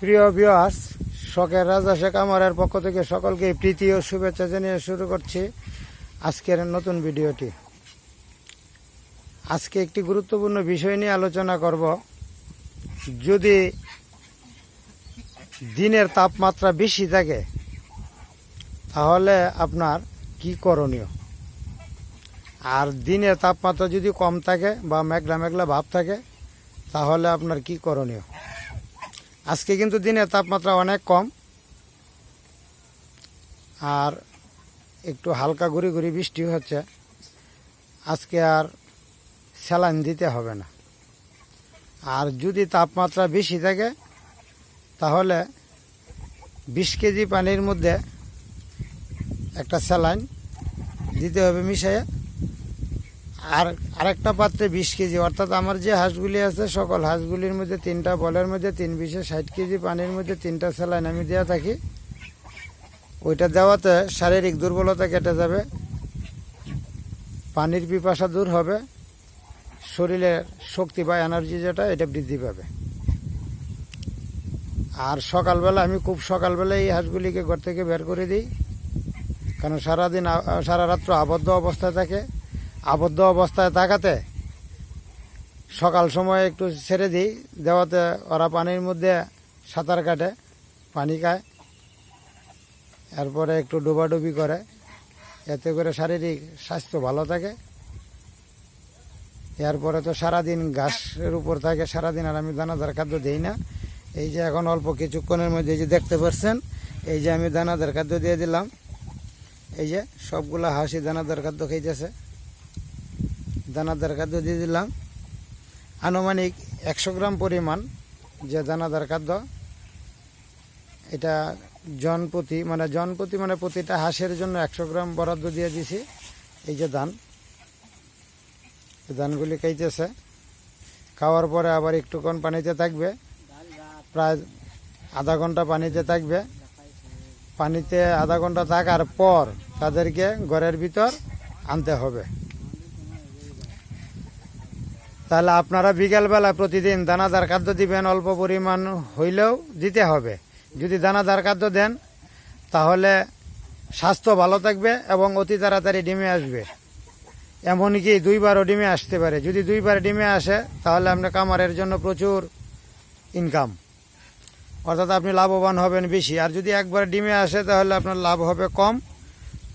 প্রিয় বিয়াস শখের রাজা শেখ আমারের পক্ষ থেকে সকলকে প্রীতি ও শুভেচ্ছা জানিয়ে শুরু করছি আজকের নতুন ভিডিওটি। আজকে একটি গুরুত্বপূর্ণ বিষয় নিয়ে আলোচনা করব। যদি দিনের তাপমাত্রা বেশি থাকে, তাহলে আপনার কি করণীয়? আর দিনের তাপমাত্রা যদি কম থাকে বা মেঘলা মেঘলা ভাব থাকে, তাহলে আপনার কি করণীয়? আজকে কিন্তু দিনের তাপমাত্রা অনেক কম। আর একটু হালকা ঘুরি ঘুরি বৃষ্টি হচ্ছে। আজকে আর স্যালাইন দিতে হবে না। আর যদি তাপমাত্রা বেশি থাকে, তাহলে বিশ কেজি পানির মধ্যে একটা স্যালাইন দিতে হবে মিশিয়ে আর আরেকটা পাত্রে বিশ কেজি, অর্থাৎ আমার যে হাঁসগুলি আছে, সকল হাঁসগুলির মধ্যে তিনটা বলের মধ্যে তিন বিশে ষাট কেজি পানির মধ্যে তিনটা স্যালাইন আমি দেওয়া থাকি। ওইটা দেওয়াতে শারীরিক দুর্বলতা কেটে যাবে, পানির পিপাসা দূর হবে, শরীরের শক্তি বা এনার্জি যেটা, এটা বৃদ্ধি পাবে। আর সকালবেলা আমি খুব সকালবেলা এই হাঁসগুলিকে ঘর থেকে বের করে দিই, কারণ সারাদিন সারা রাত্র আবদ্ধ অবস্থায় থাকে। আবদ্ধ অবস্থায় থাকাতে সকাল সময় একটু ছেড়ে দিই। দেওয়াতে ওরা পানির মধ্যে সাঁতার কাটে, পানি খায়। এরপরে একটু ডুবাডুবি করে। এতে করে শারীরিক স্বাস্থ্য ভালো থাকে। এরপরে তো সারাদিন ঘাসের উপর থাকে, সারাদিন আর আমি দানাদার খাদ্য দিই না। এই যে এখন অল্প কিছুক্ষণের মধ্যে যে দেখতে পাচ্ছেন এই যে আমি দানাদার খাদ্য দিয়ে দিলাম। এই যে সবগুলা হাসি দানাদার খাদ্য খাইতেছে। দানাদার খাদ্য দিয়ে দিলাম। আনুমানিক একশো গ্রাম পরিমাণ যে দানাদার খাদ্য, এটা জন প্রতি মানে জন প্রতি মানে প্রতিটা হাঁসের জন্য একশো গ্রাম বরাদ্দ দিয়ে দিছি, এই যে ধান। ধানগুলি খাইতেছে। খাওয়ার পরে আবার একটুক্ষণ পানিতে থাকবে। প্রায় আধা ঘণ্টা পানিতে থাকবে। পানিতে আধা ঘণ্টা থাকার পর তাদেরকে ঘরের ভিতর আনতে হবে। তাহলে আপনারা বিকালবেলা প্রতিদিন দানাদার খাদ্য দিবেন, অল্প পরিমাণ হইলেও দিতে হবে। যদি দানাদার খাদ্য দেন, তাহলে স্বাস্থ্য ভালো থাকবে এবং অতি তাড়াতাড়ি ডিমে আসবে। এমনকি দুইবারও ডিমে আসতে পারে? যদি দুইবার ডিমে আসে, তাহলে আপনার কামারের জন্য প্রচুর ইনকাম অর্থাৎ আপনি লাভবান হবেন বেশি। আর যদি একবার ডিমে আসে, তাহলে আপনার লাভ হবে কম,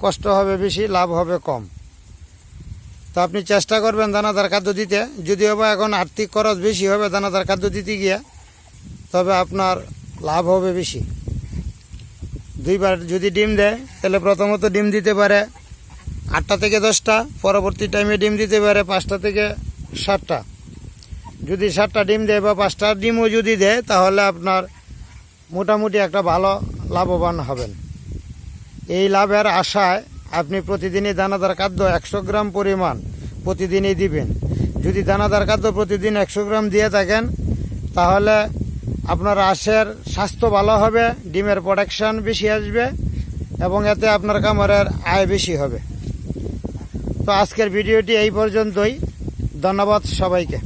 কষ্ট হবে বেশি, লাভ হবে কম। তো আপনি চেষ্টা করবেন দানাদার খাদ্য দিতে। যদিও বা এখন আর্থিক খরচ বেশি হবে দানাদার খাদ্য দিতে গিয়ে, তবে আপনার লাভ হবে বেশি। দুইবার যদি ডিম দেয়, তাহলে প্রথমত ডিম দিতে পারে আটটা থেকে দশটা, পরবর্তী টাইমে ডিম দিতে পারে পাঁচটা থেকে সাতটা। যদি সাতটা ডিম দেয় বা পাঁচটা ডিমও যদি দেয়, তাহলে আপনার মোটামুটি একটা ভালো লাভবান হবেন। এই লাভের আশায় আপনি প্রতিদিনই দানাদার খাদ্য একশো গ্রাম পরিমাণ প্রতিদিনই দিবেন। যদি দানাদার খাদ্য প্রতিদিন একশো গ্রাম দিয়ে থাকেন, তাহলে আপনার আশের স্বাস্থ্য ভালো হবে, ডিমের প্রোডাকশন বেশি আসবে এবং এতে আপনার কামারের আয় বেশি হবে। তো আজকের ভিডিওটি এই পর্যন্তই। ধন্যবাদ সবাইকে।